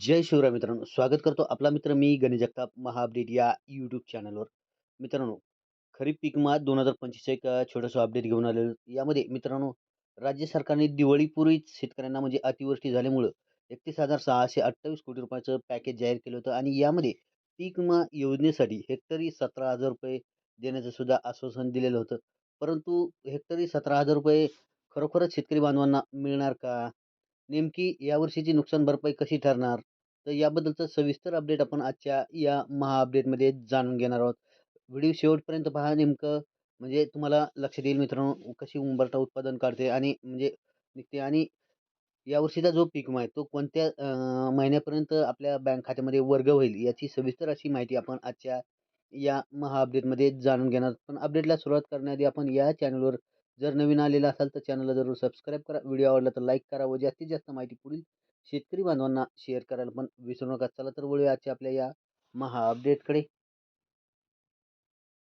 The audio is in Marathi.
जय शिवराय मित्रांनो. स्वागत करतो आपला मित्र मी गणेश जगताप महाअपडेट या यूट्यूब चॅनलवर मित्रांनो खरीप पीक विमा दोन हजार पंचवीस एक छोटंसं अपडेट घेऊन आलेलो. यामध्ये मित्रांनो राज्य सरकारने दिवाळीपूर्वीच शेतकऱ्यांना म्हणजे अतिवृष्टी झाल्यामुळं एकतीस हजार सहाशे अठ्ठावीस कोटी रुपयाचं पॅकेज जाहीर केलं होतं आणि यामध्ये पीक विमा योजनेसाठी हेक्टरी सतरा हजार रुपये देण्याचं सुद्धा आश्वासन दिलेलं होतं. परंतु हेक्टरी सतरा हजार रुपये खरोखरच शेतकरी बांधवांना मिळणार का? नेमकी यावर्षीची नुकसान भरपाई कशी ठरणार? तर याबद्दलचं सविस्तर अपडेट आपण आजच्या या महा अपडेटमध्ये जाणून घेणार आहोत. व्हिडिओ शेवटपर्यंत पहा नेमकं म्हणजे तुम्हाला लक्षात येईल मित्रांनो कशी उंबरठा उत्पादन काढते आणि म्हणजे निघते आणि यावर्षीचा जो पीक विमा आहे तो कोणत्या महिन्यापर्यंत आपल्या बँक खात्यामध्ये वर्ग होईल याची सविस्तर अशी माहिती आपण आजच्या या महा अपडेटमध्ये जाणून घेणार आहोत. पण अपडेटला सुरुवात करण्याआधी आपण या चॅनलवर जर नवीन आलेला असाल तर चॅनलला जरूर सबस्क्राईब करा. व्हिडिओ आवडला तर लाईक करा व जास्तीत जास्त माहिती पुढील शेतकरी बांधवांना शेअर करायला पण विसरू नका. चला तर वळूया आजच्या आपल्या या महा अपडेटकडे.